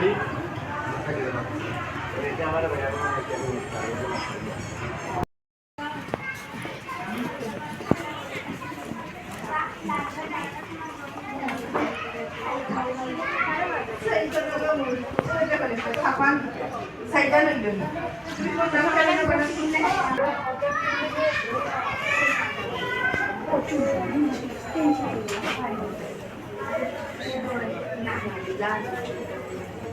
করি yang আমার Thank you.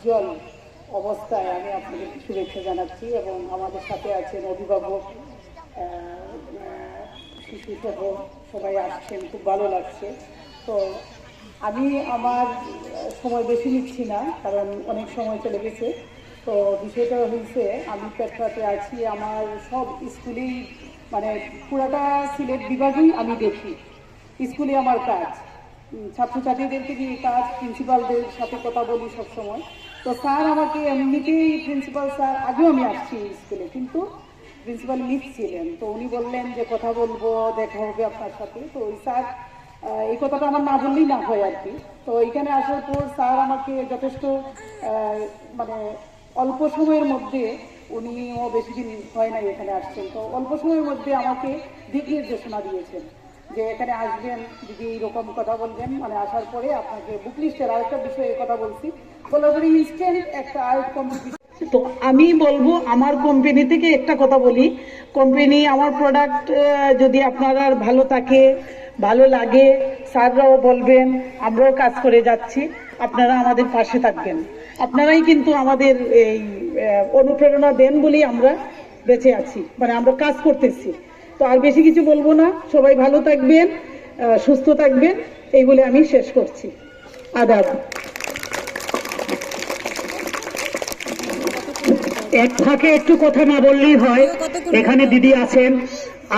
উজ্জ্বল অবস্থায় আমি আপনাদের শুভেচ্ছা জানাচ্ছি এবং আমাদের সাথে আছেন অভিভাবক শিশু সহ সবাই আসছেন, খুব ভালো লাগছে। তো আমি আমার সময় বেশি নিচ্ছি না, কারণ অনেক সময় চলে গেছে। তো বিষয়টা হয়েছে আমি পেট্রাতে আছি, আমার সব স্কুলেই মানে পুরাটা সিলেট বিভাগেই আমি দেখি। স্কুলে আমার কাজ। ছাত্রছাত্রীদেরকে নিয়ে কাজ, প্রিন্সিপালদের সাথে কথা বলি সবসময়। তো স্যার আমাকে এমনিতেই প্রিন্সিপাল স্যার, আগেও আমি আসছি স্কুলে, কিন্তু প্রিন্সিপাল মিস ছিলেন তো উনি বললেন যে কথা বলব, দেখা হবে আপনার সাথে। তো ওই স্যার এই কথাটা আমার না বললেই না হয় আর কি। তো এখানে আসার পর স্যার আমাকে যথেষ্ট মানে অল্প সময়ের মধ্যে উনিও বেশি দিন হয় নাই এখানে আসছেন। তো অল্প সময়ের মধ্যে আমাকে দিক নির্দেশনা দিয়েছেন। যে এখানে আসবেন, যদি এইরকম কথা বলবেন মানে আসার পরে আপনাকে বুক লিস্টের আরেকটা বিষয়ে কথা বলছি। পরে ইনস্ট্যান্ট একটা আর্ট কম্পিটিশন তো আমি বলব, আমার কোম্পানি থেকে একটা কথা বলি। কোম্পানি আমার প্রোডাক্ট যদি আপনারা ভালো থাকে, ভালো লাগে, স্যাররাও বলবেন, আমরাও কাজ করে যাচ্ছি, আপনারা আমাদের পাশে থাকবেন। আপনারাই কিন্তু আমাদের এই অনুপ্রেরণা দেন বলেই আমরা বেঁচে আছি মানে আমরা কাজ করতেছি। তো আর বেশি কিছু বলব না। সবাই ভালো থাকবেন সুস্থ থাকবেন। এই বলে আমি শেষ করছি। আদাব। এক ফাঁকে একটু কথা না বললেই হয়। এখানে দিদি আছেন,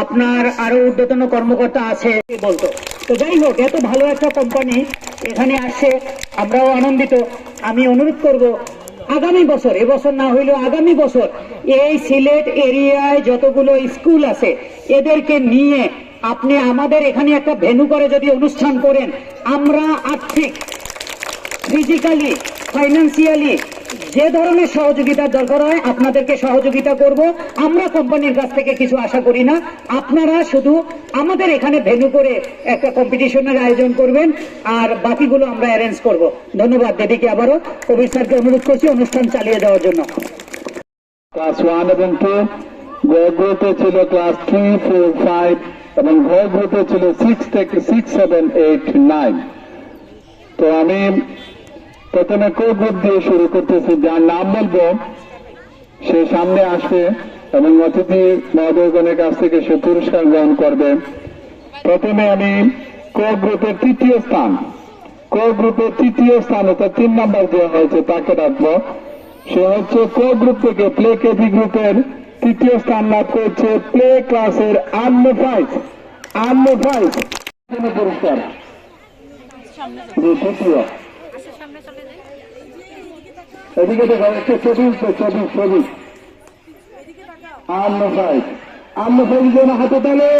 আপনার আরও ঊর্ধ্বতন কর্মকর্তা আছে। বলতো। তো যাই হোক, এত ভালো একটা কোম্পানি এখানে আসছে আমরাও আনন্দিত। আমি অনুরোধ করব, আগামী বছর, এবছর না হইলেও আগামী বছর এই সিলেট এরিয়ায় যতগুলো স্কুল আছে এদেরকে নিয়ে আপনি আমাদের এখানে একটা ভেনু করে যদি অনুষ্ঠান করেন, আমরা আর্থিক, ফিজিক্যালি, ফাইন্যান্সিয়ালি যে ধরনের সহযোগিতার দরকার হয়, আপনাদেরকে সহযোগিতা করব। আমরা কোম্পানির কাছ থেকে কিছু আশা করি না। আপনারা শুধু আমাদের এখানে ভেনু করে একটা কম্পিটিশনের আয়োজন করবেন, আর বাকিগুলো আমরা অ্যারেঞ্জ করব। ধন্যবাদ দিদিকে আবারও। কবির স্যারকে অনুরোধ করছি অনুষ্ঠান চালিয়ে দেওয়ার জন্য। ক্লাস ওয়ান এবং টু গ গ্রুপে ছিল ক্লাস থ্রি ফোর ফাইভ এবং ঘ গ্রুপে ছিল সিক্স থেকে সিক্স সেভেন এইট নাইন তো আমি প্রথমে কো গ্রুপ দিয়ে শুরু করতেছি, যার নাম বলব, সে সামনে আসবে এবং অতিথি মহোদয়গণের কাছ থেকে সে পুরস্কার গ্রহণ করবে। প্রথমে আমি ক গ্রুপের তৃতীয় স্থান। ক গ্রুপের তৃতীয় স্থান, অর্থাৎ তিন নাম্বার দেওয়া হয়েছে, তাকে রাখব। সে হচ্ছে ক গ্রুপ থেকে প্লে কেপি গ্রুপের তৃতীয় স্থান লাভ করছে প্লে ক্লাসের আন্নে ফাইভ আন্নে ফাইভ পুরস্কার। তৃতীয় এদিকে দেখো আন্নে ফাইভ আন্নে ফাইভ যেন হাতে তালে।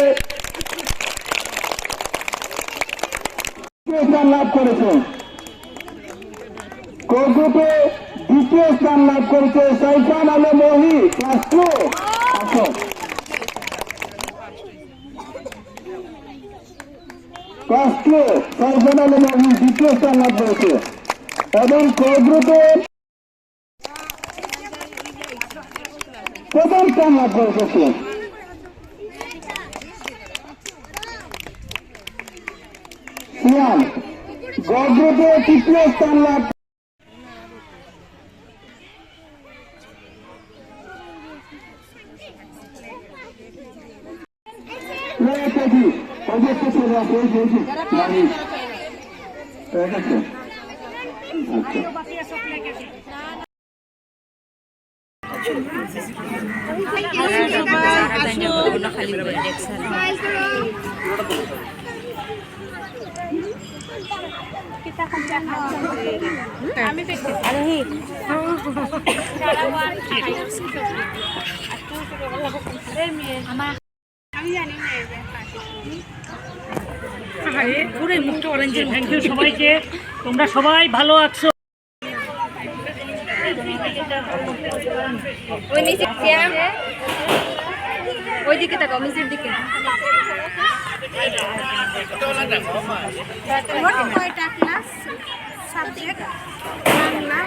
লাভ করেছে। ক তৃতীয় স্থান লাভ করেছে সাইফান আলম মহি ক্লাস টু আসো মহি, দ্বিতীয় স্থান লাভ করেছে। এবং কদ্রুত প্রথম স্থান লাভ করেছে তৃতীয় স্থান লাভ Where is Teddy? Teddy একটু ছেড়ে আছে, এই যে, এই যে, মানিক। ঠিক আছে? আচ্ছা। পুরো মুখটা অরেঞ্জের থ্যাংক ইউ সবাইকে। তোমরা সবাই ভালো আছো। ওইদিকে তাকাও নিচের দিকে। কয়টা ক্লাস সাবজেক্ট বাংলা